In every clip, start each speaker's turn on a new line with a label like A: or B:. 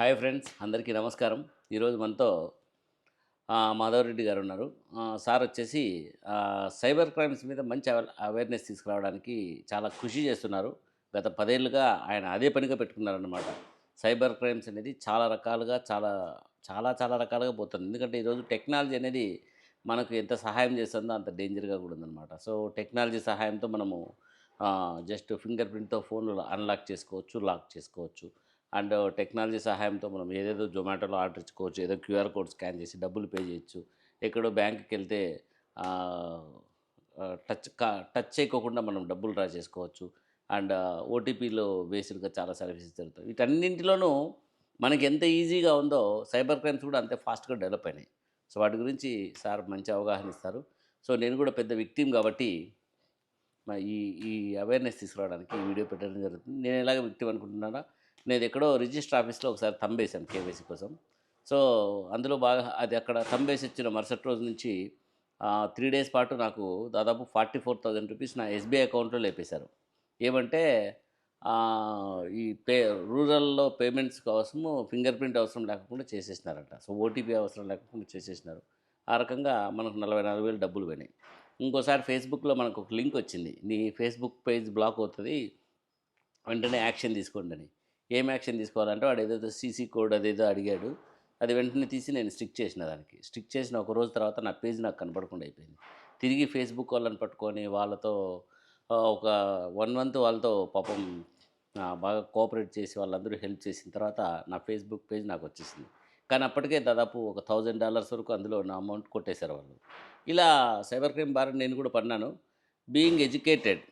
A: Hi friends అందరికీ నమస్కారం. ఈరోజు మనతో మాధవరెడ్డి గారు ఉన్నారు. సార్ వచ్చేసి సైబర్ క్రైమ్స్ మీద మంచి అవేర్నెస్ తీసుకురావడానికి చాలా కృషి చేస్తున్నారు. గత పదేళ్ళుగా ఆయన అదే పనిగా పెట్టుకున్నారన్నమాట. సైబర్ క్రైమ్స్ అనేది చాలా రకాలుగా చాలా చాలా చాలా రకాలుగా పోతుంది. ఎందుకంటే ఈరోజు టెక్నాలజీ అనేది మనకు ఎంత సహాయం చేస్తుందో అంత డేంజర్గా కూడా ఉందన్నమాట. సో టెక్నాలజీ సహాయంతో మనము జస్ట్ ఫింగర్ ప్రింట్తో ఫోన్లు అన్లాక్ చేసుకోవచ్చు లాక్ చేసుకోవచ్చు. అండ్ టెక్నాలజీ సహాయంతో మనం ఏదేదో జొమాటోలో ఆర్డర్ ఇచ్చుకోవచ్చు ఏదో క్యూఆర్ కోడ్ స్కాన్ చేసి డబ్బులు పే చేయొచ్చు. ఎక్కడో బ్యాంక్కి వెళ్తే టచ్ టచ్ చేయకోకుండా మనం డబ్బులు డ్రా చేసుకోవచ్చు. అండ్ ఓటీపీలో బేస్డ్గా చాలా సర్వీసెస్ జరుగుతాయి. వీటన్నింటిలోనూ మనకి ఎంత ఈజీగా ఉందో సైబర్ క్రైమ్స్ కూడా అంతే ఫాస్ట్గా డెవలప్ అయినాయి. సో వాటి గురించి సార్ మంచి అవగాహన ఇస్తారు. సో నేను కూడా పెద్ద విక్టిం కాబట్టి ఈ ఈ అవేర్నెస్ తీసుకురావడానికి ఈ వీడియో పెట్టడం జరుగుతుంది. నేను ఎలాగ విక్టిం అనుకుంటున్నానా? నేను ఎక్కడో రిజిస్టర్ ఆఫీస్లో ఒకసారి తంబేశాను కేవైసీ కోసం. సో అందులో బాగా అది అక్కడ తంబేసి వచ్చిన మరుసటి రోజు నుంచి త్రీ డేస్ పాటు నాకు దాదాపు ఫార్టీ ఫోర్ థౌజండ్ రూపీస్ నా ఎస్బీఐ అకౌంట్లో లేపేశారు. ఏమంటే ఈ పే రూరల్లో పేమెంట్స్ కోసము ఫింగర్ ప్రింట్ అవసరం లేకుండా చేసేసినారంట. సో ఓటీపీ అవసరం లేకుండా చేసేసినారు. ఆ రకంగా మనకు నలభై నాలుగు వేలు డబ్బులు పోయినాయి. ఇంకోసారి ఫేస్బుక్లో మనకు ఒక లింక్ వచ్చింది. నీ ఫేస్బుక్ పేజ్ బ్లాక్ అవుతుంది వెంటనే యాక్షన్ తీసుకోండి అని. ఏం యాక్షన్ తీసుకోవాలంటే వాడు ఏదో సీసీ కోడ్ అదేదో అడిగాడు. అది వెంటనే తీసి నేను స్టిక్ చేసిన దానికి. స్టిక్ చేసిన ఒక రోజు తర్వాత నా పేజ్ నాకు కనపడకుండా అయిపోయింది. తిరిగి ఫేస్బుక్ వాళ్ళని పట్టుకొని వాళ్ళతో ఒక వన్ మంత్ వాళ్ళతో పాపం బాగా కోఆపరేట్ చేసి వాళ్ళందరూ హెల్ప్ చేసిన తర్వాత నా ఫేస్బుక్ పేజ్ నాకు వచ్చేసింది. కానీ అప్పటికే దాదాపు ఒక థౌజండ్ డాలర్స్ వరకు అందులో నా అమౌంట్ కొట్టేశారు వాళ్ళు. ఇలా సైబర్ క్రైమ్ బారిన నేను కూడా పడినాను. బీయింగ్ ఎడ్యుకేటెడ్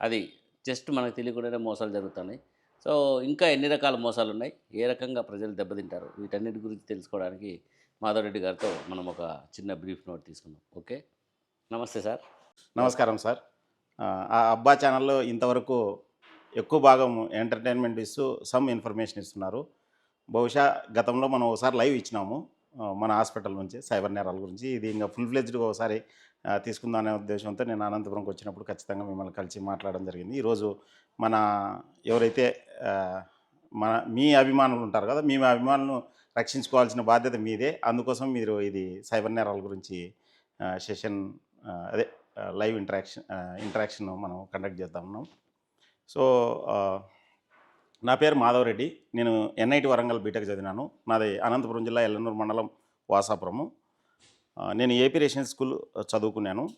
A: అది జస్ట్ మనకు తెలియకుండానే మోసాలు జరుగుతున్నాయి. సో ఇంకా ఎన్ని రకాల మోసాలు ఉన్నాయి ఏ రకంగా ప్రజలు దెబ్బతింటారు? వీటన్నిటి గురించి తెలుసుకోవడానికి మాధవరెడ్డి గారితో మనం ఒక చిన్న బ్రీఫ్ నోట్ తీసుకుందాం. ఓకే? నమస్తే సార్.
B: నమస్కారం సార్. ఆ, అబ్బా ఛానల్లో ఇంతవరకు ఎక్కువ భాగం ఎంటర్టైన్మెంట్ ఇస్తూ సమ్ ఇన్ఫర్మేషన్ ఇస్తున్నారు. బహుశా గతంలో మనం ఒకసారి లైవ్ ఇచ్చినాము. మన హాస్పిటల్ నుంచి సైబర్ నేరాల గురించి. ఇది ఇంకా ఫుల్ ఫ్లెజ్డ్గా ఒకసారి తీసుకుందామనే ఉద్దేశంతో నేను అనంతపురంకి వచ్చినప్పుడు ఖచ్చితంగా మిమ్మల్ని కలిసి మాట్లాడడం జరిగింది. ఈరోజు మన ఎవరైతే మన మీ అభిమానులు ఉంటారు కదా మీ అభిమానులను రక్షించుకోవాల్సిన బాధ్యత మీదే. అందుకోసం మీరు ఇది సైబర్ నేరాల గురించి సెషన్ అదే లైవ్ ఇంటరాక్షన్ ఇంటరాక్షన్ మనం కండక్ట్ చేద్దాం సో నా పేరు మాధవరెడ్డి. నేను ఎన్ఐటి వరంగల్ బీటెక్ చదివినాను. నాది అనంతపురం జిల్లా ఎల్లనూరు మండలం వాసాపురము. నేను ఏపీ రేషన్ స్కూల్ చదువుకున్నాను.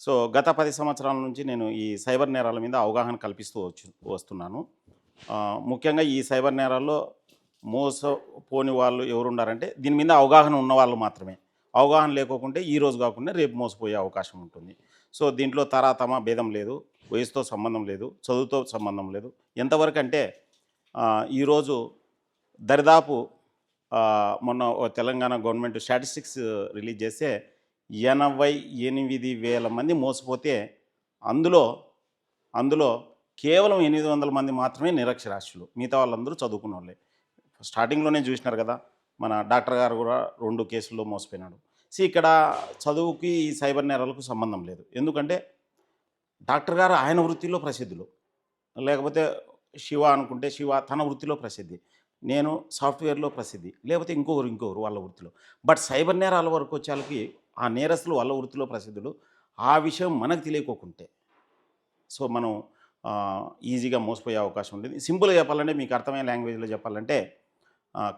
B: సో గత పది సంవత్సరాల నుంచి నేను ఈ సైబర్ నేరాల మీద అవగాహన కల్పిస్తూ వచ్చి వస్తున్నాను. ముఖ్యంగా ఈ సైబర్ నేరాల్లో మోసపోని వాళ్ళు ఎవరున్నారంటే దీని మీద అవగాహన ఉన్న వాళ్ళు మాత్రమే. అవగాహన లేకోకుంటే ఈ రోజు కాకుండా రేపు మోసపోయే అవకాశం ఉంటుంది. సో దీంట్లో తరాతమ భేదం లేదు. వయసుతో సంబంధం లేదు. చదువుతో సంబంధం లేదు. ఎంతవరకు అంటే ఈరోజు దరిదాపు మొన్న ఓ తెలంగాణ గవర్నమెంట్ స్టాటిస్టిక్స్ రిలీజ్ చేస్తే ఎనభై ఎనిమిది వేల మంది మోసపోతే అందులో అందులో కేవలం ఎనిమిది వందల మంది మాత్రమే నిరక్షరాస్యులు. మిగతా వాళ్ళందరూ చదువుకున్న వాళ్ళే స్టార్టింగ్లోనే చూసినారు కదా మన డాక్టర్ గారు కూడా రెండు కేసుల్లో మోసపోయినాడు. సో ఇక్కడ చదువుకి ఈ సైబర్ నేరాలకు సంబంధం లేదు. ఎందుకంటే డాక్టర్ గారు ఆయన వృత్తిలో ప్రసిద్ధులు. లేకపోతే శివ అనుకుంటే శివ తన వృత్తిలో ప్రసిద్ధి నేను సాఫ్ట్వేర్లో ప్రసిద్ధి లేకపోతే ఇంకొకరు ఇంకొకరు వాళ్ళ వృత్తిలో. బట్ సైబర్ నేరాల వరకు వచ్చేళ్ళకి ఆ నేరస్తులు వాళ్ళ వృత్తిలో ప్రసిద్ధులు ఆ విషయం మనకు తెలియకోకుంటే. సో మనం ఈజీగా మోసపోయే అవకాశం ఉంటుంది. సింపుల్గా చెప్పాలంటే మీకు అర్థమయ్యే లాంగ్వేజ్లో చెప్పాలంటే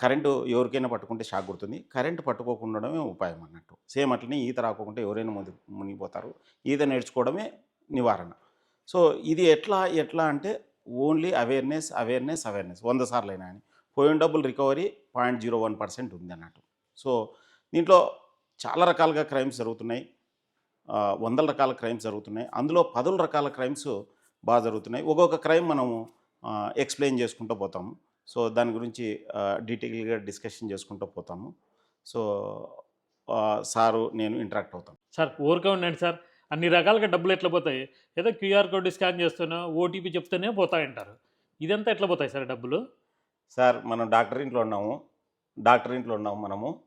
B: కరెంటు ఎవరికైనా పట్టుకుంటే షాక్ కొడుతుంది. కరెంటు పట్టుకోకుండడమే ఉపాయం అన్నట్టు. సేమ్ అట్లనే ఈత రాకోకుండా ఎవరైనా ముని మునిగిపోతారు. ఈత నేర్చుకోవడమే నివారణ. సో ఇది ఎట్లా ఎట్లా అంటే ఓన్లీ అవేర్నెస్ అవేర్నెస్ అవేర్నెస్ వంద సార్లు అయినా అని పోయిన డబ్బులు recovery point zero one percent ఉంది అన్నట్టు. సో దీంట్లో చాలా రకాలుగా క్రైమ్స్ జరుగుతున్నాయి. వందల రకాల క్రైమ్స్ జరుగుతున్నాయి. అందులో పదుల రకాల క్రైమ్స్ బాగా జరుగుతున్నాయి. ఒక్కొక్క క్రైమ్ మనము ఎక్స్ప్లెయిన్ చేసుకుంటూ పోతాము సో దాని గురించి డీటెయిల్గా డిస్కషన్ చేసుకుంటూ పోతాము. సో సారు నేను ఇంటరాక్ట్ అవుతాం
C: సార్ ఊరికే ఉండండి సార్. అన్ని రకాలుగా డబ్బులు ఎట్లా పోతాయి? ఏదో క్యూఆర్ కోడ్ స్కాన్ చేస్తున్నా ఓటీపీ చెప్తేనే పోతాయంటారు. ఇదంతా ఎట్లా పోతాయి సార్ డబ్బులు?
B: సార్ మనం డాక్టర్ ఇంట్లో ఉన్నాము. డాక్టర్ ఇంట్లో ఉన్నాము మనము.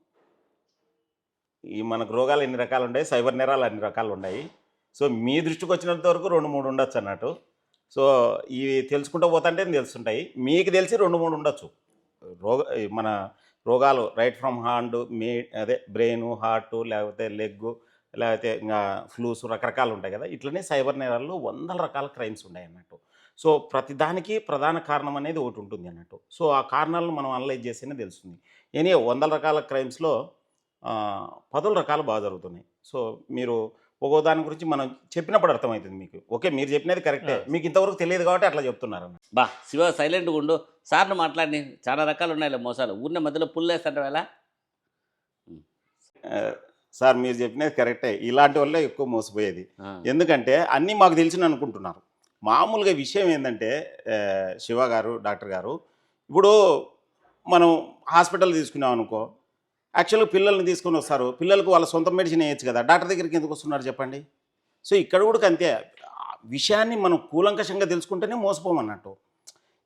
B: ఈ మనకు రోగాలు ఎన్ని రకాలు ఉన్నాయి సైబర్ నేరాలు అన్ని రకాలు ఉన్నాయి. సో మీ దృష్టికి వచ్చినంత వరకు రెండు మూడు ఉండొచ్చు అన్నట్టు. సో ఇవి తెలుసుకుంటూ పోతుంటే తెలుస్తుంటాయి? మీకు తెలిసి రెండు మూడు ఉండొచ్చు. రోగ మన రోగాలు రైట్ ఫ్రమ్ హాండ్ మే అదే బ్రెయిన్ హార్ట్ లేకపోతే లెగ్ లేకపోతే ఇంకా ఫ్లూస్ రకరకాలు ఉంటాయి కదా! ఇట్లనే సైబర్ నేరాల్లో వందల రకాల క్రైమ్స్ ఉన్నాయి అన్నట్టు సో ప్రతి దానికి ప్రధాన కారణం అనేది ఒకటి ఉంటుంది అన్నట్టు. సో ఆ కారణాలను మనం అనలైజ్ చేస్తేనే తెలుస్తుంది. ఎనీ వందల రకాల క్రైమ్స్లో పదుల రకాలు బాగా జరుగుతున్నాయి. సో మీరు ఒక్కో దాని గురించి మనం చెప్పినప్పుడు అర్థమవుతుంది మీకు. ఓకే మీరు చెప్పినది కరెక్టే. మీకు ఇంతవరకు తెలియదు కాబట్టి అట్లా చెప్తున్నారు
A: బా శివ సైలెంట్గా ఉండు. సార్ని మాట్లాడి చాలా రకాలు ఉన్నాయి మోసాలు. ఊరిన మధ్యలో పుల్లేస్తాంటే ఎలా
B: ఆ, సార్ మీరు చెప్పినది కరెక్టే. ఇలాంటి వల్లే ఎక్కువ మోసపోయేది. ఎందుకంటే అన్నీ మాకు తెలిసిన అనుకుంటున్నారు. మామూలుగా విషయం ఏంటంటే శివ గారు డాక్టర్ గారు ఇప్పుడు మనం హాస్పిటల్ తీసుకున్నాం అనుకో యాక్చువల్గా పిల్లల్ని తీసుకొని వస్తారు. పిల్లలకు వాళ్ళ సొంత మెడిసిన్ వేయచ్చు కదా. డాక్టర్ దగ్గరికి ఎందుకు వస్తున్నారు చెప్పండి? సో ఇక్కడ కూడా అంతే. విషయాన్ని మనం కూలంకషంగా తెలుసుకుంటేనే మోసపోమన్నట్టు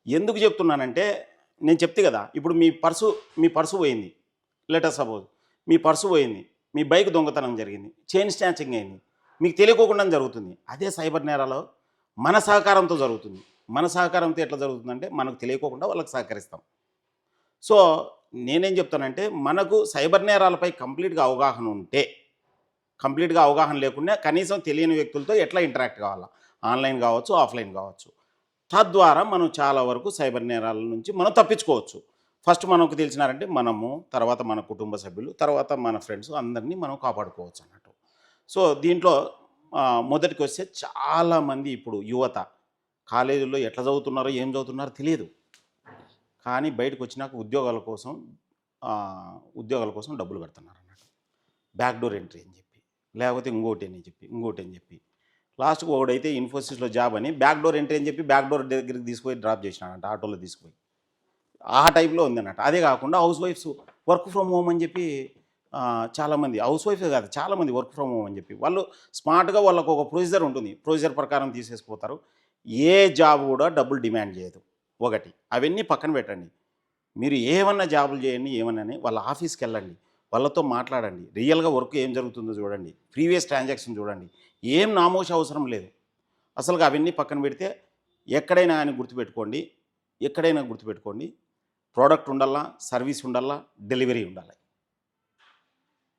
B: ఎందుకు చెప్తున్నానంటే నేను చెప్తే కదా ఇప్పుడు మీ పర్సు మీ పర్సు పోయింది. లెటర్ సపోజ్ మీ పర్సు పోయింది. మీ బైక్ దొంగతనం జరిగింది. చైన్ స్నాచింగ్ అయింది. మీకు తెలియకోకుండా జరుగుతుంది. అదే సైబర్ నేరాలో మన సహకారంతో జరుగుతుంది. మన సహకారంతో ఎట్లా జరుగుతుందంటే మనకు తెలియకోకుండా వాళ్ళకి సహకరిస్తాం. సో నేనేం చెప్తానంటే మనకు సైబర్ నేరాలపై కంప్లీట్గా అవగాహన ఉంటే కంప్లీట్గా అవగాహన లేకుండా కనీసం తెలియని వ్యక్తులతో ఎట్లా ఇంటరాక్ట్ కావాలా? ఆన్లైన్ కావచ్చు ఆఫ్లైన్ కావచ్చు. తద్వారా మనం చాలా వరకు సైబర్ నేరాల నుంచి మనం తప్పించుకోవచ్చు. ఫస్ట్ మనకు తెలిసినారంటే మనము తర్వాత మన కుటుంబ సభ్యులు తర్వాత మన ఫ్రెండ్స్ అందరినీ మనం కాపాడుకోవచ్చు అన్నట్టు. సో దీంట్లో మొదటికి వస్తే చాలామంది ఇప్పుడు యువత కాలేజీలో ఎట్లా చదువుతున్నారో ఏం చదువుతున్నారో తెలియదు. కానీ బయటకు వచ్చినాక ఉద్యోగాల కోసం ఉద్యోగాల కోసం డబ్బులు కడుతున్నారు అన్నట్టు. బ్యాక్డోర్ ఎంట్రీ అని చెప్పి. లేకపోతే ఇంకోటి అని చెప్పి ఇంకోటి అని చెప్పి. లాస్ట్కి ఒకడైతే ఇన్ఫోసిస్లో జాబ్ అని బ్యాక్ డోర్ ఎంట్రీ అని చెప్పి బ్యాక్ డోర్ దగ్గరికి తీసుకుపోయి డ్రాప్ చేసినాడంట ఆటోలో తీసుకుపోయి. ఆ టైప్లో ఉందన్నట్టు అదే కాకుండా house wives work from home అని చెప్పి చాలామంది హౌస్ వైఫ్ కాదు చాలామంది వర్క్ ఫ్రమ్ హోమ్ అని చెప్పి వాళ్ళు స్మార్ట్గా వాళ్ళకు ఒక ప్రొసీజర్ ఉంటుంది. ప్రొసీజర్ ప్రకారం తీసేసిపోతారు. ఏ జాబ్ కూడా డబ్బులు డిమాండ్ చేయదు. ఒకటి అవన్నీ పక్కన పెట్టండి. మీరు ఏమన్నా జాబులు చేయండి ఏమన్నా వాళ్ళ ఆఫీస్కి వెళ్ళండి. వాళ్ళతో మాట్లాడండి. రియల్గా వర్క్ ఏం జరుగుతుందో చూడండి. ప్రీవియస్ ట్రాన్సాక్షన్ చూడండి. ఏం నామోష అవసరం లేదు. అసలుగా అవన్నీ పక్కన పెడితే ఎక్కడైనా ఆయన గుర్తుపెట్టుకోండి. ఎక్కడైనా గుర్తుపెట్టుకోండి. ప్రోడక్ట్ ఉండాలా సర్వీస్ ఉండాలా డెలివరీ ఉండాలి.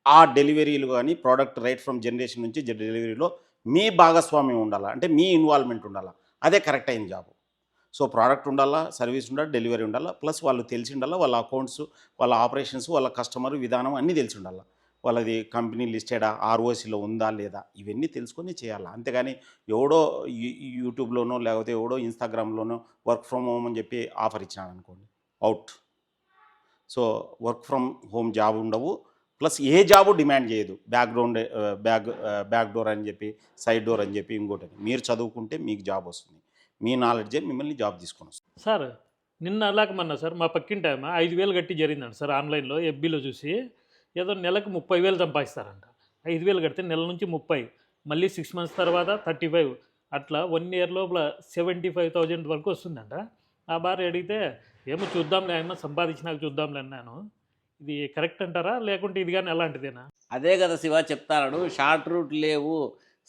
B: ఆ డెలివరీలు కానీ ప్రోడక్ట్ రైట్ ఫ్రమ్ జనరేషన్ నుంచి డెలివరీలో మీ భాగస్వామ్యం ఉండాలా? అంటే మీ ఇన్వాల్వ్మెంట్ ఉండాలా? అదే కరెక్ట్ అయిన జాబ్. సో ప్రోడక్ట్ ఉండాలా సర్వీస్ ఉండాలి డెలివరీ ఉండాలా ప్లస్ వాళ్ళు తెలిసి ఉండాలా వాళ్ళ అకౌంట్స్ వాళ్ళ ఆపరేషన్స్ వాళ్ళ కస్టమర్ విధానం అన్నీ తెలిసి ఉండాలా? వాళ్ళది కంపెనీ లిస్టెడా ఆర్ఓసిలో ఉందా లేదా? ఇవన్నీ తెలుసుకొని చేయాలా? అంతేగాని ఎవడో యూట్యూబ్లోనో లేకపోతే ఎవడో ఇన్స్టాగ్రామ్లోనో వర్క్ ఫ్రమ్ హోమ్ అని చెప్పి ఆఫర్ ఇచ్చినాడు అనుకోండి out so work from home job ఉండవు. ప్లస్ ఏ జాబు డిమాండ్ చేయదు. బ్యాక్గ్రౌండ్ బ్యాక్ బ్యాక్ డోర్ అని చెప్పి సైడ్ డోర్ అని చెప్పి ఇంకోటి మీరు చదువుకుంటే మీకు జాబ్ వస్తుంది. మీ నాలెడ్జే మిమ్మల్ని జాబ్ తీసుకొని వస్తుంది.
C: సార్ నిన్న అలాగ మొన్న సార్ మా పక్కింటి ఆమె ఐదు వేలు కట్టి జరిగిందంట సార్ ఆన్లైన్లో ఎఫ్బీలో చూసి ఏదో నెలకు ముప్పై వేలు సంపాదిస్తారంట. ఐదు వేలు కడితే నెల నుంచి ముప్పై మళ్ళీ సిక్స్ మంత్స్ తర్వాత థర్టీ ఫైవ్ అట్లా వన్ ఇయర్ లోపల సెవెంటీ ఫైవ్ థౌజండ్ వరకు వస్తుందంట. ఆ భార్య అడిగితే ఏమో చూద్దాంలే ఆయన సంపాదించినాక చూద్దాంలే అన్నాను ఇది కరెక్ట్ అంటారా? లేకుంటే ఇది కానీ ఎలాంటిదేనా?
A: అదే కదా శివ చెప్తాడు షార్ట్ రూట్ లేవు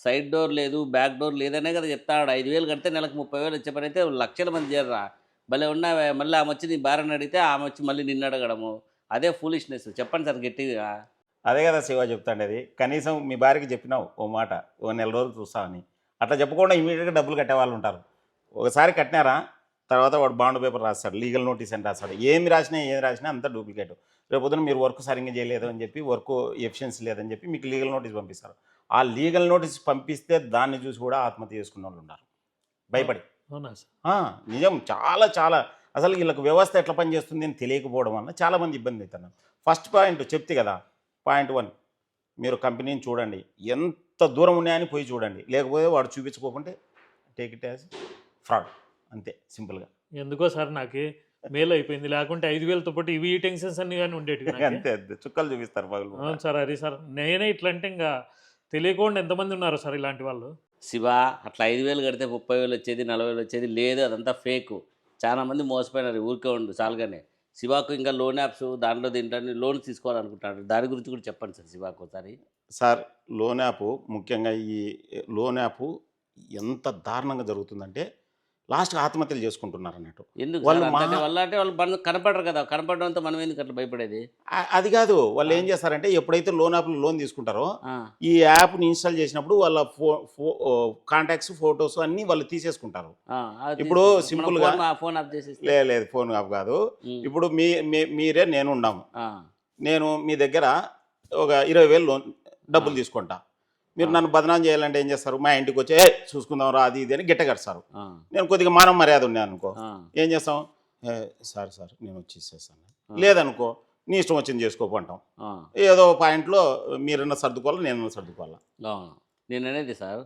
A: సైడ్ డోర్ లేదు బ్యాక్ డోర్ లేదనే కదా చెప్తాడు ఐదు వేలు కడితే నెలకు ముప్పై వేలు వచ్చే పని అయితే లక్షల మంది చేరరా భలే ఉన్నావే మళ్ళీ ఆమె వచ్చి నీ భార్యను అడిగితే ఆమె వచ్చి మళ్ళీ నిన్ను అడగడము. అదే ఫూలిష్నెస్ చెప్పండి సార్ గట్టిగా.
B: అదే కదా శివ చెప్తాండేది కనీసం మీ భార్యకి చెప్పినావు ఓ మాట ఓ నెల రోజులు చూస్తామని అట్లా చెప్పకుండా ఇమీడియట్గా డబ్బులు కట్టే వాళ్ళు ఉంటారు. ఒకసారి కట్టినారా? తర్వాత వాడు బాండ్ పేపర్ రాస్తాడు లీగల్ నోటీస్ అని రాస్తాడు. ఏమి రాసినా ఏమి రాసినా అంతా డూప్లికేట్. రేపొద్దున మీరు వర్క్ సరిగ్గా చేయలేదు అని చెప్పి వర్క్ ఎఫిషియన్సీ లేదని చెప్పి మీకు లీగల్ నోటీస్ పంపిస్తారు. ఆ లీగల్ నోటీస్ పంపిస్తే దాన్ని చూసి కూడా ఆత్మహత్య చేసుకున్న వాళ్ళు ఉన్నారు. భయపడి. నిజం. చాలా చాలా. అసలు వీళ్ళకి వ్యవస్థ ఎట్లా పనిచేస్తుంది అని తెలియకపోవడం వల్ల చాలామంది ఇబ్బంది అవుతున్నారు. ఫస్ట్ పాయింట్ చెప్తే కదా పాయింట్ వన్. మీరు కంపెనీని చూడండి. ఎంత దూరం ఉన్నాయని పోయి చూడండి. లేకపోతే వాడు చూపించుకోకుంటే టేక్ ఇట్ యాజ్ ఫ్రాడ్. అంతే సింపుల్గా.
C: ఎందుకో సార్ నాకు మేలు అయిపోయింది. లేకుంటే ఐదు వేలతో పాటు ఇవి టెన్షన్స్ అన్ని కానీ ఉండేటివి నాకు.
B: అంతే అంతే. చుక్కలు చూపిస్తారు పగలు.
C: అవును సార్ అది సార్. నేనే ఇట్లా అంటే ఇంకా తెలియకుండా ఎంతమంది ఉన్నారు సార్ ఇలాంటి వాళ్ళు?
A: శివ అట్లా ఐదు వేలు కడితే ముప్పై వేలు వచ్చేది నలభై వేలు వచ్చేది లేదు. అదంతా ఫేక్. చాలా మంది మోసపోయినారు ఊరికే ఉండు చాలుగానే. శివాకు ఇంకా లోన్ యాప్స్ దాంట్లో దీంట్లో లోన్స్ తీసుకోవాలనుకుంటాడు దాని గురించి కూడా చెప్పండి సార్ శివాకు ఒకసారి.
B: సార్ లోన్ యాప్ ముఖ్యంగా ఈ లోన్ యాప్ ఎంత దారుణంగా జరుగుతుందంటే లాస్ట్కి ఆత్మహత్యలు చేసుకుంటున్నారు అన్నట్టు
A: ఎందుకు
B: వాళ్ళు
A: అంటే వాళ్ళు కనపడరు కదా కనపడడంతో మనం ఎందుకు అట్లా భయపడేది?
B: అది కాదు. వాళ్ళు ఏం చేస్తారంటే ఎప్పుడైతే లోన్ యాప్లో లోన్ తీసుకుంటారో ఈ యాప్ని ఇన్స్టాల్ చేసినప్పుడు వాళ్ళ ఫో కాంటాక్ట్స్ ఫొటోస్ అన్నీ వాళ్ళు తీసేసుకుంటారు. ఇప్పుడు
A: తీసుకుంటాం.
B: simple
A: మనం
B: గా-
A: ఫోన్- ఆఫ్
B: లే లేదు ఫోన్ యాప్ కాదు. ఇప్పుడు మీ మీరే నేను ఉన్నాము. నేను మీ దగ్గర ఒక ఇరవై వేలు లోన్ డబ్బులు తీసుకుంటా. మీరు. నన్ను బదనాం చేయాలంటే ఏం చేస్తారు? మా ఇంటికి వచ్చి "ఏ, చూసుకుందాం రా అది ఇది అని గిట్ట కడతారు.
A: ఆ,
B: నేను కొద్దిగా మానం మర్యాద ఉన్నాను అనుకో. ఏం చేస్తాం? "ఏ, సార్ సార్ నేను వచ్చి ఇచ్చేస్తాను
A: ఆ.
B: లేదనుకో నీ ఇష్టం వచ్చింది
A: ఆ,
B: ఏదో పాయింట్లో మీరన్నా సర్దుకోవాలి నేను సర్దుకోవాలా?
A: నేను అనేది సార్.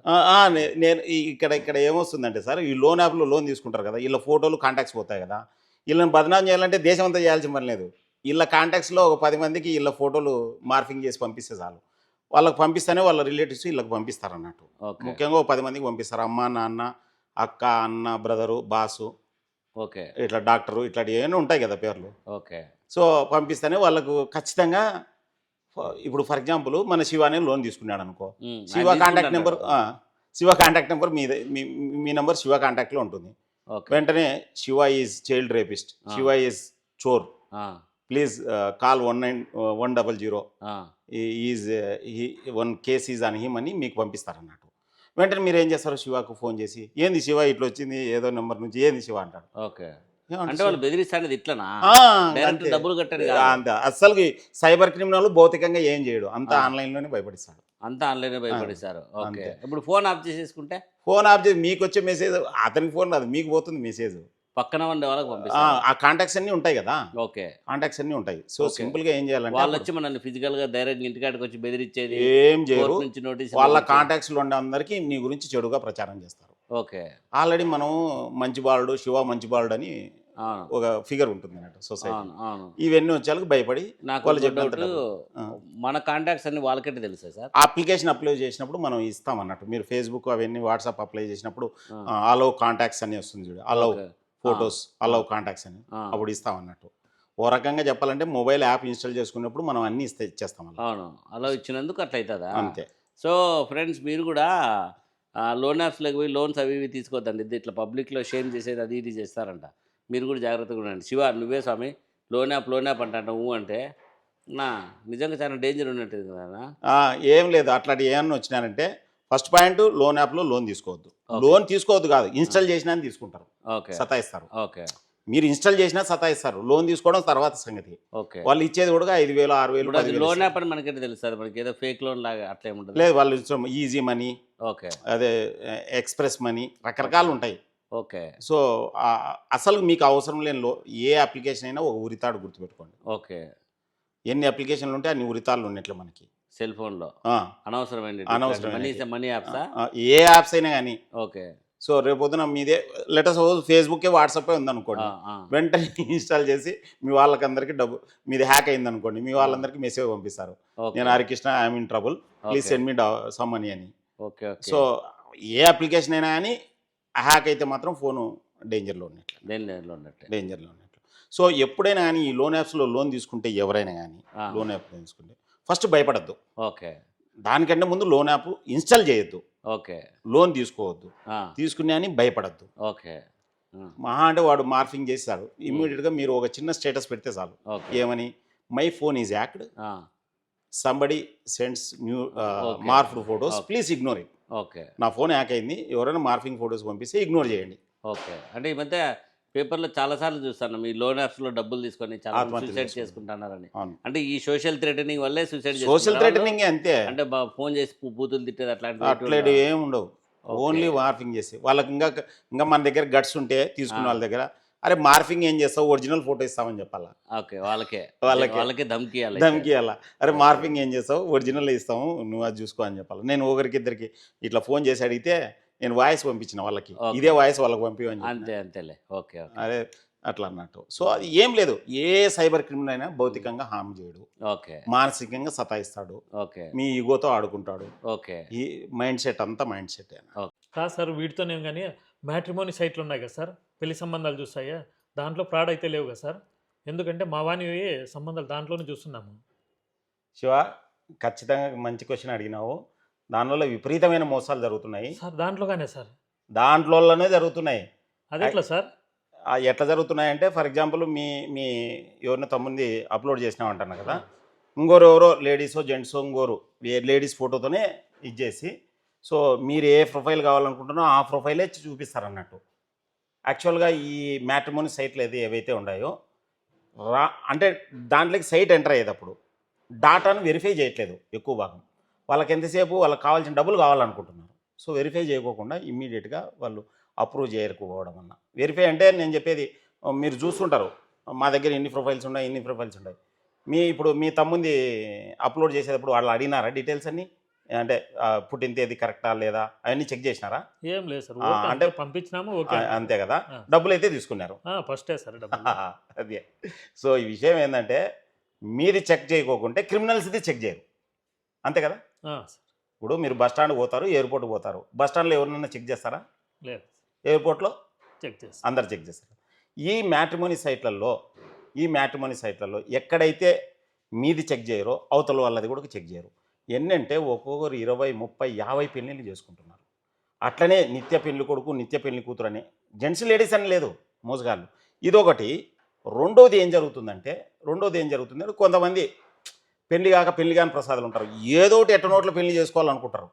B: నేను ఇక్కడ ఇక్కడ ఏమొస్తుందంటే సార్ ఈ లోన్ యాప్లో లోన్ తీసుకుంటారు కదా వీళ్ళ ఫోటోలు కాంటాక్ట్స్ పోతాయి కదా వీళ్ళని బదనాం చేయాలంటే దేశం అంతా చేయాల్సిన పని లేదు. వీళ్ళ కాంటాక్ట్స్లో ఒక పది మందికి వీళ్ళ ఫోటోలు మార్ఫింగ్ చేసి పంపిస్తే చాలు. వాళ్ళకి పంపిస్తేనే వాళ్ళ రిలేటివ్స్ వీళ్ళకి పంపిస్తారు అన్నట్టు ముఖ్యంగా ఒక పది మందికి పంపిస్తారు. అమ్మ నాన్న అక్క అన్న బ్రదరు బాసు.
A: ఓకే.
B: ఇట్లా డాక్టరు ఇట్లాంటివి ఏమైనా ఉంటాయి కదా పేర్లు.
A: ఓకే.
B: సో పంపిస్తేనే వాళ్ళకు ఖచ్చితంగా ఇప్పుడు ఫర్ ఎగ్జాంపుల్ మన శివానే లోన్ తీసుకున్నాడు అనుకో Shiva contact. Number Shiva contact number మీ మీ నెంబర్ శివ కాంటాక్ట్లో ఉంటుంది. వెంటనే Shiva is child rapist. Shiva is Chor. Please call one nine one double zero. Is one case is అని హిమ్ అని మీకు పంపిస్తారు అన్నట్టు వెంటనే మీరు ఏం చేస్తారు శివకు ఫోన్ చేసి ఏంది శివ ఇట్లా వచ్చింది? ఏదో నెంబర్ నుంచి ఏంది శివ? అంటాడు
A: ఓకే. అంటే వాళ్ళు బెదిరిస్తానేది ఇట్లనా. డబ్బులు కట్టండి
B: ఆ, అంతే. అసలు సైబర్ క్రిమినల్ భౌతికంగా ఏం చేయడు. అంతా
A: ఆ.
B: ఆన్లైన్లోనే భయపడిస్తాడు.
A: అంతా ఆన్లైన్ భయపడిస్తారు. ఓకే. ఇప్పుడు ఫోన్ ఆఫ్ చేసేసుకుంటే?
B: ఫోన్ ఆఫ్ చేసి మీకు వచ్చే మెసేజ్ అతనికి ఫోన్ రాదు మీకు పోతుంది మెసేజ్.
A: పక్కన ఉండే వాళ్ళకి
B: ఆ,
A: పంపిస్తారు
B: ఆ కాంటాక్ట్స్ అన్నీ ఉంటాయి కదా?
A: ఓకే.
B: కాంటాక్ట్స్ అన్నీ ఉంటాయి. So
A: Okay.
B: సింపుల్గా ఏం చేయాలంటే
A: వాళ్ళు వచ్చి మనల్ని ఫిజికల్గా డైరెక్ట్ ఇంటికాడికి వచ్చి బెదిరించేది
B: ఏం చేయరు.
A: నుంచి నోటీస్
B: వాళ్ళ కాంటాక్ట్స్లో ఉండే అందరికీ నీ గురించి చెడుగా ప్రచారం చేస్తారు.
A: ఓకే.
B: ఆల్రెడీ మనం మంచి బాలుడు శివ మంచి బాలుడు అని ఒక ఫిగర్ ఉంటుంది అన్నట్టు సొసైటీ. ఇవన్నీ వచ్చేందుకు భయపడి
A: నాకు
B: వాళ్ళు. ఆ.
A: మన కాంటాక్ట్స్ అన్ని వాళ్ళకంటే తెలుసా సార్.
B: అప్లికేషన్ అప్లై చేసినప్పుడు మనం ఇస్తాం అన్నట్టు. మీరు ఫేస్బుక్ అవన్నీ వాట్సాప్ అప్లై చేసినప్పుడు. అలౌ కాంటాక్ట్స్ అని వస్తుంది చూడు. అలౌ. ఫొటోస్ అలౌ కాంటాక్ట్స్ అని. అప్పుడు ఇస్తాం అన్నట్టు ఓ రకంగా చెప్పాలంటే మొబైల్ యాప్ ఇన్స్టాల్ చేసుకున్నప్పుడు మనం అన్ని ఇస్తే ఇచ్చేస్తాం
A: అవును అలా ఇచ్చినందుకు అట్లా అవుతుందా
B: అంతే.
A: సో ఫ్రెండ్స్ మీరు కూడా లోన్ యాప్స్లోకి పోయి లోన్స్ అవి ఇవి తీసుకోవద్దండి ఇది ఇట్లా పబ్లిక్లో షేర్ చేసేది అది ఇది చేస్తారంట. మీరు కూడా జాగ్రత్తగా ఉండండి. శివ నువ్వే స్వామి లోన్ యాప్ లోన్ యాప్ అంట ఊ అంటే నా నిజంగా చాలా డేంజర్ ఉన్నట్టు కదా?
B: ఏం లేదు. అట్లాంటి ఏమన్నా వచ్చినారంటే ఫస్ట్ పాయింట్ లోన్ యాప్లో లోన్ తీసుకోవద్దు. లోన్ తీసుకోవద్దు కాదు ఇన్స్టాల్ చేసినా తీసుకుంటారు.
A: ఓకే.
B: సతాయిస్తారు.
A: ఓకే.
B: మీరు ఇన్స్టాల్ చేసినా సతాయిస్తారు. లోన్ తీసుకోవడం తర్వాత సంగతి.
A: ఓకే.
B: వాళ్ళు ఇచ్చేది కూడా ఐదు వేలు ఆరు వేలు
A: లోన్. యాప్ అని మనకైతే తెలుస్తుంది మనకి ఏదో ఫేక్ లోన్ లాగా అట్లా ఏముంటుంది
B: లేదు వాళ్ళు ఈజీ మనీ
A: ఓకే.
B: అదే ఎక్స్ప్రెస్ మనీ రకరకాలు ఉంటాయి.
A: ఓకే.
B: సో అసలు మీకు అవసరం లేని లో ఏ అప్లికేషన్ అయినా ఒక ఉరితాడు గుర్తుపెట్టుకోండి.
A: ఓకే.
B: ఎన్ని అప్లికేషన్లు ఉంటే అన్ని ఉరితాళ్ళు ఉన్నట్లు మనకి.
A: సెల్ ఫోన్లో.
B: ఆ,
A: అనవసరమైన. మనీ మనీ యాప్సా?
B: ఏ యాప్స్ అయినా కానీ
A: ఓకే.
B: సో రేపొద్దున మీదే లెటర్ సపోజ్ ఫేస్బుక్ వాట్సాప్ ఉందనుకోండి.
A: ఆ, ఆ.
B: వెంటనే ఇన్స్టాల్ చేసి మీ వాళ్ళకందరికీ డబ్బు మీది హ్యాక్ అయింది అనుకోండి మీ వాళ్ళందరికీ మెసేజ్ పంపిస్తారు. నేను Harikrishna I'm in trouble. Please. Send me some money అని.
A: ఓకే
B: సో ఏ అప్లికేషన్ అయినా కానీ హ్యాక్ అయితే మాత్రం ఫోను డేంజర్లో ఉన్నట్లు.
A: దేనిలో ఉన్నట్టే.
B: డేంజర్లో ఉన్నట్లు. సో ఎప్పుడైనా కానీ ఈ లోన్ యాప్స్లో లోన్ తీసుకుంటే ఎవరైనా కానీ. లోన్ యాప్ తీసుకుంటే ఫస్ట్ భయపడద్దు.
A: ఓకే.
B: దానికంటే ముందు లోన్ యాప్ ఇన్స్టాల్ చేయొద్దు.
A: ఓకే.
B: లోన్ తీసుకోవద్దు. తీసుకునే అని భయపడద్దు.
A: ఓకే.
B: మహా అంటే వాడు మార్ఫింగ్ చేస్తాడు ఇమ్మీడియట్గా మీరు ఒక చిన్న స్టేటస్ పెడితే చాలు. ఏమని? My phone is hacked somebody sends new. Morphed photos. Please ignore it.
A: Okay.
B: నా ఫోన్ హ్యాక్ అయింది. ఎవరైనా మార్ఫింగ్ ఫొటోస్ పంపిస్తే ఇగ్నోర్ చేయండి.
A: ఓకే. అంటే ఈ మధ్య పేపర్లో చాలా సార్లు చూస్తాను. మీ లోన్ యాప్స్లో డబ్బులు తీసుకొని చాలా సూసైడ్. చేసుకుంటున్నారని. అంటే ఈ సోషల్ థ్రెటనింగ్ వల్లే సూసైడ్
B: సోషల్ థ్రెటనింగ్ అంతే.
A: అంటే బా- ఫోన్ చేసి పూ- బూతులు తిట్టేది అట్లాంటి
B: అట్లాంటి ఏం ఉండవు. ఓన్లీ మార్ఫింగ్ చేసి. వాళ్ళకి ఇంకా ఇంకా మన దగ్గర గట్స్ ఉంటే తీసుకున్న. వాళ్ళ దగ్గర. అరే మార్ఫింగ్ ఏం చేస్తావు? ఒరిజినల్ ఫోటో ఇస్తామని చెప్పాలా?
A: ఓకే వాళ్ళకే.
B: వాళ్ళకే.
A: వాళ్ళకే ధమ్కి
B: అలా అరే మార్ఫింగ్ ఏం చేస్తావు? ఒరిజినల్ ఇస్తాము. నువ్వు అది చూసుకో అని చెప్పాలి? నేను ఒకరికి ఇద్దరికి ఇట్లా ఫోన్ చేసి అడిగితే నేను వాయిస్ పంపించిన వాళ్ళకి.
A: Okay.
B: ఇదే వాయిస్ వాళ్ళకి పంపించని.
A: అంతే అంతేలే. Okay okay.
B: అరే అట్లా అన్నట్టు. సో అది ఏం లేదు. ఏ సైబర్ క్రిమినల్ అయినా భౌతికంగా హామ్ చేయడు.
A: ఓకే.
B: మానసికంగా సతాయిస్తాడు.
A: ఓకే.
B: మీ ఈగోతో ఆడుకుంటాడు.
A: ఓకే.
B: ఈ మైండ్ సెట్ అంతా మైండ్ సెట్
C: కాదు సార్ వీటితోనే కానీ మ్యాట్రిమోనీ సైట్లు ఉన్నాయి కదా సార్? పెళ్ళి సంబంధాలు చూస్తాయా? దాంట్లో ఫ్రాడ్ అయితే లేవు కదా సార్? ఎందుకంటే మా వాని సంబంధాలు దాంట్లోనే చూస్తున్నాము.
B: శివ ఖచ్చితంగా మంచి క్వశ్చన్ అడిగినావు. దానివల్ల విపరీతమైన మోసాలు జరుగుతున్నాయి.
C: సార్ దాంట్లోగానే సార్.
B: దాంట్లోనే జరుగుతున్నాయి.
C: అది ఎట్లా సార్?
B: ఎట్లా జరుగుతున్నాయంటే ఫర్ ఎగ్జాంపుల్ మీ మీ ఎవరిని తమ్ముంది అప్లోడ్ చేసినామంటున్నా కదా ఇంకోరు ఎవరో లేడీసో జెంట్సో ఇంకోరు లేడీస్ ఫోటోతోనే ఇచ్చేసి సో మీరు ఏ ప్రొఫైల్ కావాలనుకుంటున్నారో ఆ ప్రొఫైలే చూపిస్తారు అన్నట్టు యాక్చువల్గా ఈ మ్యాట్రిమోని సైట్లు ఏది ఏవైతే ఉన్నాయో రా అంటే దాంట్లోకి సైట్ ఎంటర్ అయ్యేటప్పుడు డాటాను వెరిఫై చేయట్లేదు ఎక్కువ భాగం. వాళ్ళకి ఎంతసేపు వాళ్ళకి కావాల్సిన డబ్బులు కావాలనుకుంటున్నారు. సో వెరిఫై చేయకోకుండా ఇమ్మీడియట్గా వాళ్ళు అప్రూవ్ చేయకపోవడం వల్ల. వెరిఫై అంటే నేను చెప్పేది మీరు చూస్తుంటారు మా దగ్గర ఇన్ని ప్రొఫైల్స్ ఉన్నాయి ఇన్ని ప్రొఫైల్స్ ఉన్నాయి. మీ ఇప్పుడు మీ తమ్ముంది అప్లోడ్ చేసేటప్పుడు వాళ్ళు అడిగినారా డీటెయిల్స్ అన్ని? అంటే పుట్టిన తేదీ కరెక్టా లేదా? అవన్నీ చెక్ చేసినారా?
C: ఏం లేదు సార్
B: అంటే-
C: పంపించినాము
B: అంతే కదా. డబ్బులు అయితే తీసుకున్నారు.
C: ఫస్టే సార్
B: అదే. సో ఈ విషయం ఏంటంటే మీది చెక్ చేయకోకుంటే క్రిమినల్స్ది చెక్ చేయరు. అంతే కదా? ఇప్పుడు మీరు బస్ స్టాండ్ పోతారు ఎయిర్పోర్ట్ పోతారు. బస్ స్టాండ్లో ఎవరినైనా చెక్ చేస్తారా?
C: లేదు.
B: ఎయిర్పోర్ట్లో?
C: చెక్ చేస్తాం.
B: అందరు చెక్ చేస్తారు. ఈ మ్యాట్రిమోనీ సైట్లలో ఈ మ్యాట్రిమోనీ సైట్లలో ఎక్కడైతే మీది చెక్ చేయరో అవతల వాళ్ళది కూడా చెక్ చేయరు. ఎన్నంటే ఒక్కొక్కరు ఇరవై ముప్పై యాభై పెళ్ళిళ్ళు చేసుకుంటున్నారు. అట్లనే నిత్య పెళ్ళి కొడుకు నిత్య పెళ్ళి కూతురు అని జెంట్స్ లేడీస్ అని లేదు మోసగాళ్ళు ఇదొకటి. రెండోది ఏం జరుగుతుందంటే రెండోది ఏం జరుగుతుందంటే కొంతమంది పెళ్ళి కాక పెళ్ళి కాని ప్రసాదాలు ఉంటారు. ఏదో ఒకటి ఎట్ట నోట్లో పెళ్ళి చేసుకోవాలనుకుంటారు.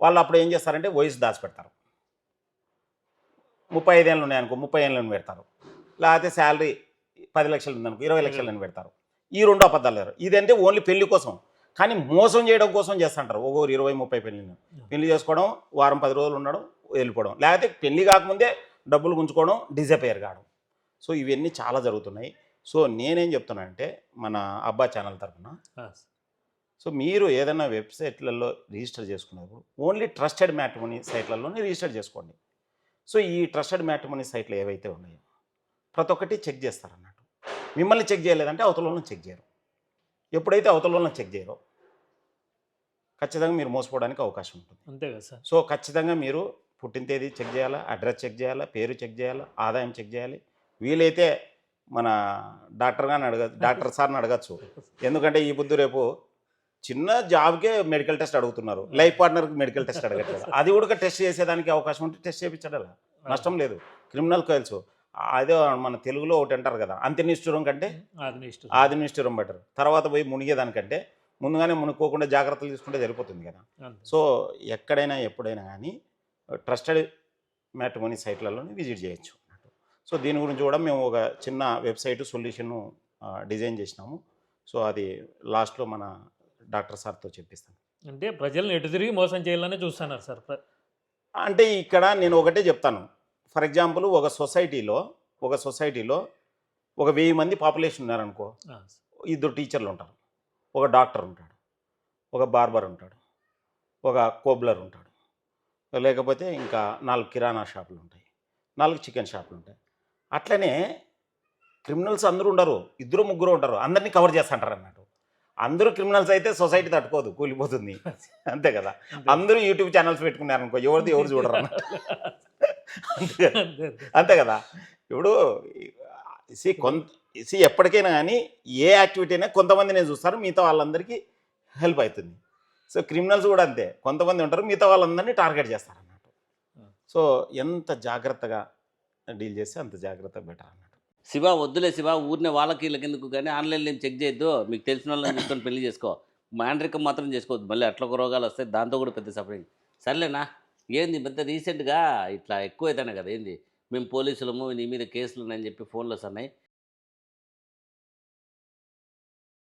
B: వాళ్ళు అప్పుడు ఏం చేస్తారంటే వయసు దాచిపెడతారు. ముప్పై ఐదేళ్ళు ఉన్నాయనుకో ముప్పై ఏళ్ళని పెడతారు. లేకపోతే శాలరీ పది లక్షలు ఉందనుకో ఇరవై లక్షలని పెడతారు. ఈ రెండు అబద్ధాలు లేరు. ఇదంటే ఓన్లీ పెళ్ళి కోసం. కానీ మోసం చేయడం కోసం చేస్తుంటారు. ఒక్కొక్కరు ఇరవై ముప్పై పెళ్ళిని పెళ్ళి చేసుకోవడం వారం పది రోజులు ఉండడం వెళ్ళిపోవడం. లేకపోతే పెళ్ళి కాకముందే డబ్బులు గుంజుకోవడం డిజపేర్ కావడం. సో ఇవన్నీ చాలా జరుగుతున్నాయి. సో నేనేం చెప్తున్నానంటే మన అబ్బా ఛానల్ తరఫున సో మీరు ఏదైనా వెబ్సైట్లలో రిజిస్టర్ చేసుకున్నప్పుడు ఓన్లీ ట్రస్టెడ్ మ్యాట్రిమోనీ సైట్లలోనే రిజిస్టర్ చేసుకోండి. సో ఈ ట్రస్టెడ్ మ్యాట్రిమోనీ సైట్లు ఏవైతే ఉన్నాయో ప్రతి ఒక్కటి చెక్ చేస్తారన్నట్టు. మిమ్మల్ని చెక్ చేయలేదంటే అవతల చెక్ చేయరు. ఎప్పుడైతే అవతల చెక్ చేయరో ఖచ్చితంగా మీరు మోసపోవడానికి అవకాశం ఉంటుంది.
C: అంతే కదా సార్.
B: సో ఖచ్చితంగా మీరు పుట్టిన తేదీ చెక్ చేయాలా అడ్రస్ చెక్ చేయాలా పేరు చెక్ చేయాలా ఆదాయం చెక్ చేయాలి. వీలైతే మన డాక్టర్ గారిని అడగ డాక్టర్ సార్ని అడగచ్చు. ఎందుకంటే ఈ బుద్ధి రేపు చిన్న జాబ్కే మెడికల్ టెస్ట్ అడుగుతున్నారు. లైఫ్ పార్ట్నర్కి మెడికల్ టెస్ట్ అడగట్లేదు. అది కూడా టెస్ట్ చేసేదానికి అవకాశం ఉంటే టెస్ట్ చేయించడం నష్టం లేదు. క్రిమినల్ కేల్స్ అదే మన తెలుగులో ఒకటి అంటారు కదా అంత్యనిష్ఠురం కంటే
C: అది ఇష్టం
B: ఆది నిష్ఠురం బెటర్. తర్వాత పోయి మునిగేదానికంటే ముందుగానే మునుక్కోకుండా జాగ్రత్తలు తీసుకుంటే సరిపోతుంది కదా. సో ఎక్కడైనా ఎప్పుడైనా కానీ ట్రస్టెడ్ మ్యాట్రిమోనీ సైట్లలోనే విజిట్ చేయొచ్చు. సో దీని గురించి కూడా మేము ఒక చిన్న వెబ్సైట్ సొల్యూషన్ డిజైన్ చేసినాము. సో అది లాస్ట్లో మన డాక్టర్ సార్తో చెప్పిస్తాను
C: అంటే ప్రజల్ని ఎటు తిరిగి మోసం చేయాలని చూస్తున్నారు సార్.
B: అంటే ఇక్కడ నేను ఒకటే చెప్తాను. ఫర్ ఎగ్జాంపుల్ ఒక సొసైటీలో ఒక సొసైటీలో ఒక వెయ్యి మంది పాపులేషన్ ఉన్నారనుకో ఇద్దరు టీచర్లు ఉంటారు. ఒక డాక్టర్ ఉంటాడు. ఒక బార్బర్ ఉంటాడు. ఒక కోబ్లర్ ఉంటాడు. లేకపోతే ఇంకా నాలుగు కిరాణా షాపులు ఉంటాయి. నాలుగు చికెన్ షాపులు ఉంటాయి. అట్లనే క్రిమినల్స్ అందరూ ఉండరు ఇద్దరు ముగ్గురు ఉంటారు అందరినీ కవర్ చేస్తుంటారు అన్నట్టు అందరూ క్రిమినల్స్ అయితే సొసైటీ తట్టుకోదు కూలిపోతుంది. అంతే కదా. అందరూ యూట్యూబ్ ఛానల్స్ పెట్టుకున్నారనుకో ఎవరిది ఎవరు చూడరు అంతే కదా? ఇప్పుడు సి కొంత సి ఎప్పటికైనా కానీ ఏ యాక్టివిటీ అయినా కొంతమంది నేను చూస్తారు మిగతా వాళ్ళందరికీ హెల్ప్ అవుతుంది. సో క్రిమినల్స్ కూడా అంతే. కొంతమంది ఉంటారు మిగతా వాళ్ళందరినీ టార్గెట్ చేస్తారు అన్నట్టు సో ఎంత జాగ్రత్తగా డీల్ చేస్తే అంత జాగ్రత్త బెటర్ అన్నట్టు.
A: శివ వద్దులే శివ ఊరినే వాళ్ళకి వీళ్ళకి ఎందుకు కానీ ఆన్లైన్లో ఏం చెక్ చేయొద్దు. మీకు తెలిసిన వాళ్ళని చూసుకొని పెళ్ళి చేసుకో. మాండ్రికం మాత్రం చేసుకోవద్దు. మళ్ళీ అట్లా ఒక రోగాలు వస్తాయి దాంతో కూడా పెద్ద సఫరింగ్ సర్లేనా? ఏంది పెద్ద రీసెంట్గా ఇట్లా ఎక్కువ అవుతానే కదా ఏంది? మేము పోలీసులము నీ మీద కేసులు ఉన్నాయని చెప్పి ఫోన్లు వస్తున్నాయి